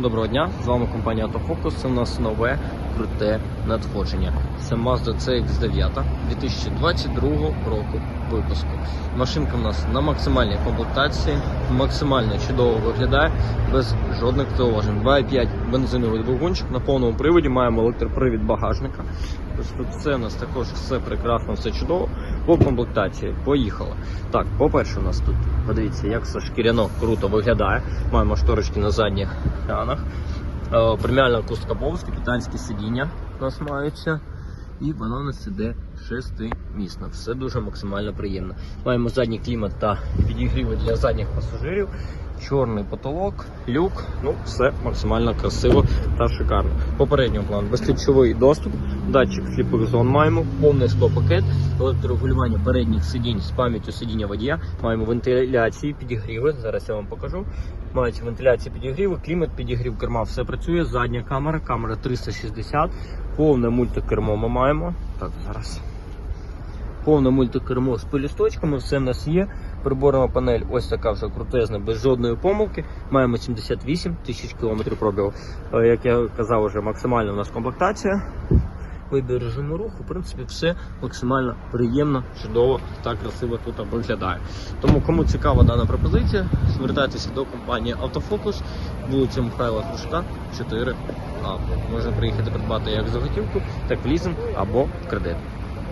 Доброго дня, з вами компанія Autofocus. Це у нас нове круте надходження. Це Mazda CX9 2022 року випуску. Машинка в нас на максимальній комплектації, максимально чудово виглядає, без жодних зауважень. 2,5 бензиновий двигунчик на повному приводі, маємо електропривід багажника. Тобто тут у нас також все прекрасно, все чудово. По комплектації Поїхали. Так, по-перше, у нас тут подивіться, як все шкіряно круто виглядає. Маємо шторочки на задніх екранах. Е, Преміальна кустка Бовс, капітанські сидіння у нас маються. І вона у нас іде шестимісно. Все дуже максимально приємно. Маємо задній клімат та підігріви для задніх пасажирів. Чорний потолок, люк, ну все максимально красиво та шикарно. Попередньо план безключовий доступ, датчик сліпих зон маємо, повний склопакет, електрорегулювання передніх сидінь з пам'яттю сидіння водія. Маємо вентиляції, підігріви. Зараз я вам покажу. Мають вентиляції підігріви, клімат, підігрів керма, все працює. Задня камера, камера 360, повне мультикермо ми маємо. Так, зараз. Повне мультикермо з пилісточками, все в нас є. Приборна панель ось така вже крутезна, без жодної помилки. Маємо 78 тисяч кілометрів пробігу. Е, Як я казав, вже максимальна у нас комплектація. Вибір режиму руху, в принципі, все максимально приємно, чудово та красиво тут виглядає. Тому кому цікава дана пропозиція, звертайтеся до компанії Автофокус, вулиця Михайла Крушка, 4А. Можна приїхати придбати як за готівку, так в лізинг або в кредит.